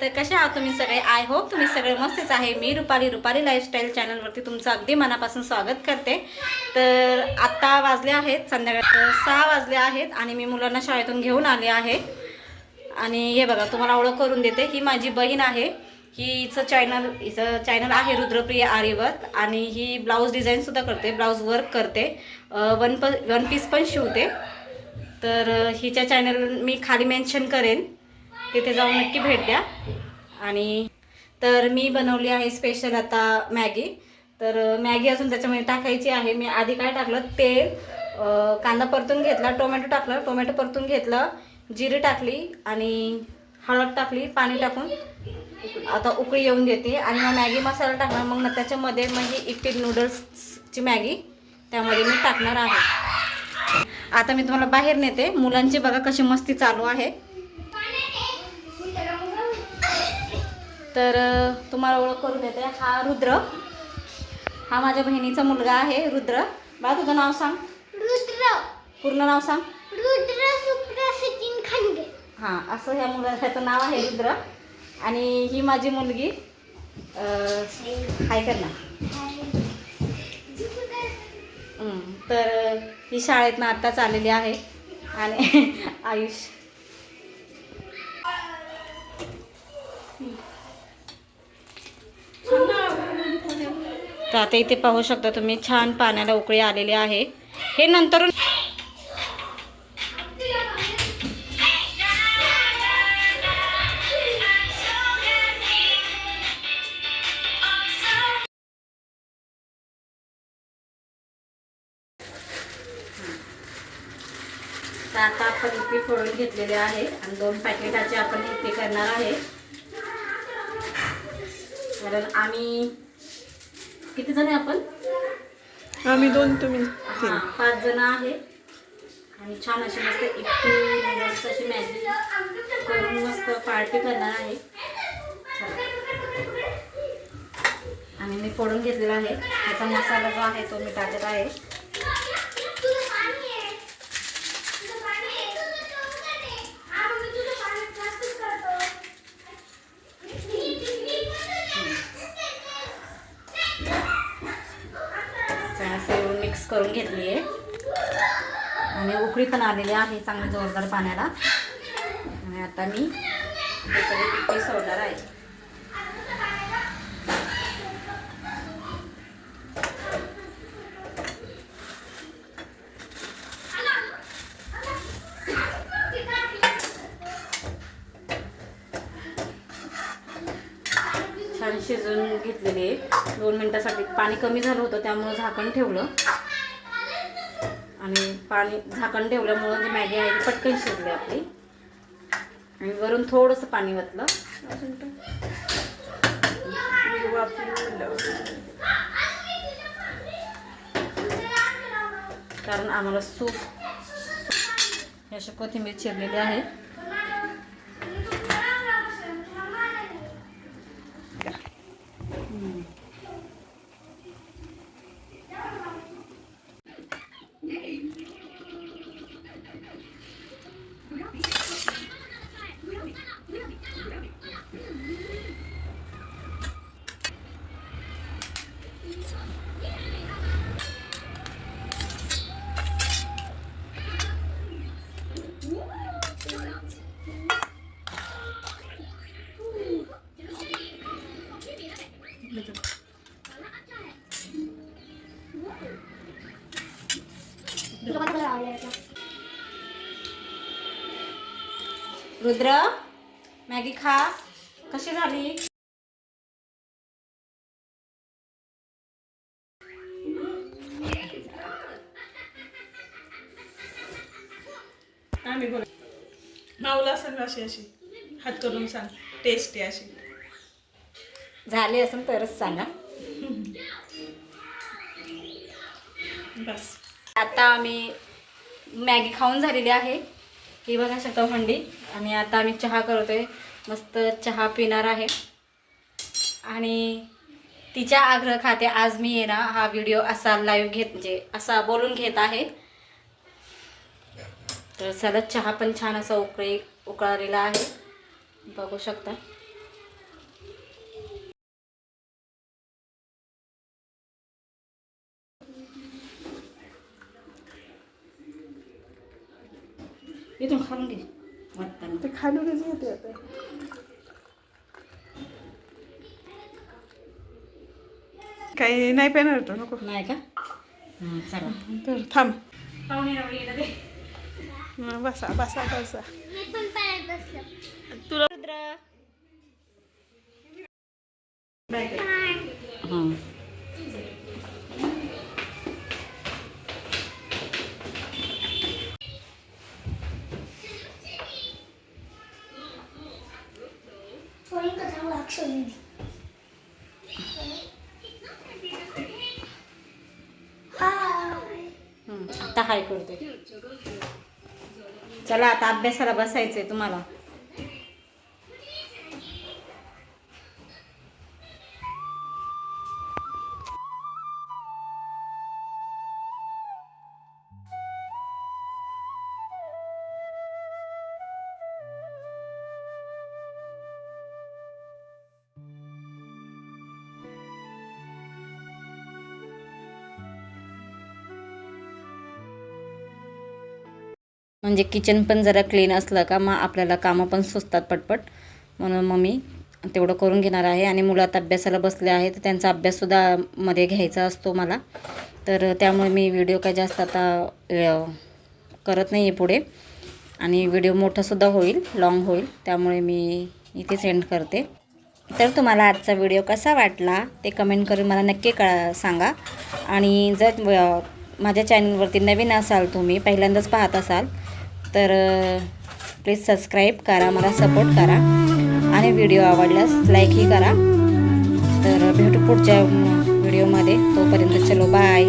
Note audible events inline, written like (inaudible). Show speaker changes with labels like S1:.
S1: तर कसे आहात तुम्ही सगळे? आय होप तुम्ही सगळे मस्तच आहे. मी रुपाली रुपाली लाईफस्टाईल चॅनलवरती तुमचं अगदी मनापासून स्वागत करते. तर आत्ता वाजले आहेत संध्याकाळ सहा वाजले आहेत आणि मी मुलांना शाळेतून घेऊन आले आहे. आणि हे बघा तुम्हाला ओळख करून देते. ही माझी बहीण आहे. ही हिचं चॅनल हिचं चॅनल आहे रुद्रप्रिय आर्यवत आणि ही ब्लाऊज डिझाईनसुद्धा करते. ब्लाऊज वर्क करते. वन प वन पीस पण शिवते. तर हिच्या चॅनल मी खाली मेन्शन करेन. तिथे जाऊन नक्की भेट द्या. आणि तर मी बनवली आहे स्पेशल आता मॅगी. तर मॅगी अजून त्याच्यामध्ये टाकायची आहे. मी आधी काय टाकलं? तेल कांदा परतून घेतला टोमॅटो टाकलं टोमॅटो परतून घेतलं जिरी टाकली आणि हळद टाकली पाणी टाकून. आता उकळी येऊन देते. आणि मग मॅगी मसाला टाकणार. मग ना त्याच्यामध्ये म्हणजे इप्पी नूडल्सची मॅगी त्यामध्ये मी टाकणार आहे. आता मी तुम्हाला बाहेर नेते. मुलांची बघा कशी मस्ती चालू आहे. तर तुम्हाला ओळख करून देते. हा रुद्र. हा माझ्या बहिणीचा मुलगा आहे रुद्र. बा तुझं नाव सांग.
S2: रुद्र.
S1: पूर्ण नाव सांग.
S2: रुद्र सुप्रा सचिन खांडे.
S1: हां असं ह्या मुला ह्याचं नाव आहे रुद्र. आणि ही माझी मुलगी हाय कर ना. हं, तर ही शाळेतनं आत्ताच आलेली आहे. आणि (laughs) आयुष. तर आता इथे पाहू शकता तुम्ही छान पाण्याला उकळी आलेली आहे. हे नंतर तर आता आपण इथे फोडून घेतलेले आहे आणि दोन पॅकेटाचे आपण इथे करणार आहे. कारण आम्ही किती जण आहे आपण?
S3: आम्ही दोन तुम्ही
S1: हां पाच जण आहे. आणि छान अशी मस्त इप्पी नूडल्स अशी मॅगी करून मस्त पार्टी करणार आहे. आणि मी फोडून घेतलेला आहे. त्याचा मसाला जो आहे तो मी टाकत आहे. मिक्स करून घेतली आहे. आणि उकळी पण आलेली आहे चांगली जोरदार पाण्याला. आणि आता मी सगळे पिठी सोडणार आहे. छान शिजून घेतलेली आहे. दोन मिनटासाठी पाणी कमी झालं होतं त्यामुळं झाकण ठेवलं. आणि पाणी झाकण ठेवल्यामुळं जी मॅगी आहे ती पटकन शिजली आपली. आणि वरून थोडंसं पाणी वतलं कारण आम्हाला सूप हे अशी कोथिंबीर चिरलेली आहे. रुद्र मॅगी खा. कशी झाली?
S3: आम्ही बोल माऊला सांग अशी अशी. हात करून सांग. टेस्टी अशी.
S1: झाली असेल तरच सांगा.
S3: बस.
S1: आता आम्ही मॅगी खाऊन झालेली आहे. ही बघा शकता हंडी आणि आता आम्ही चहा करतो आहे मस्त चहा पिणार आहे. आणि तिच्या आग्रह खाते आज मी आहे ना हा व्हिडिओ असा लाईव्ह घेत म्हणजे असा बोलून घेत आहे. तर सलग चहा पण छान असा उकळी उकळलेला आहे. बघू शकता. इथून खालून घे. वाटताना ते खालूनच येते आता.
S3: काही नाही पेणार तो नको.
S1: नाही का?
S3: तर थांब.
S1: पाहुणे रावळी येतात ते.
S3: हं, बसा बसा बसा. तुला
S1: रुद्र. आता हाय करते. चला आता अभ्यासाला बसायचंय तुम्हाला. म्हणजे किचन पण जरा क्लीन असलं का मग आपल्याला कामं पण सुचतात पटपट. म्हणून मग मी तेवढं करून घेणार आहे. आणि मुलं आता अभ्यासाला बसले आहे तर त्यांचा अभ्याससुद्धा मध्ये घ्यायचा असतो मला. तर त्यामुळे मी व्हिडिओ काय जास्त आता करत नाही आहे पुढे. आणि व्हिडिओ मोठासुद्धा होईल लॉंग होईल. त्यामुळे मी इथे सेंड करते. तर तुम्हाला आजचा व्हिडिओ कसा वाटला ते कमेंट करून मला नक्की कळा सांगा. आणि जर माझ्या चॅनलवरती नवीन असाल तुम्ही पहिल्यांदाच पाहत असाल तर प्लीज सबस्क्राईब करा मला सपोर्ट करा. आणि व्हिडिओ आवडल्यास लाईकही करा. तर भेटू पुढच्या व्हिडिओमध्ये तोपर्यंत चलो बाय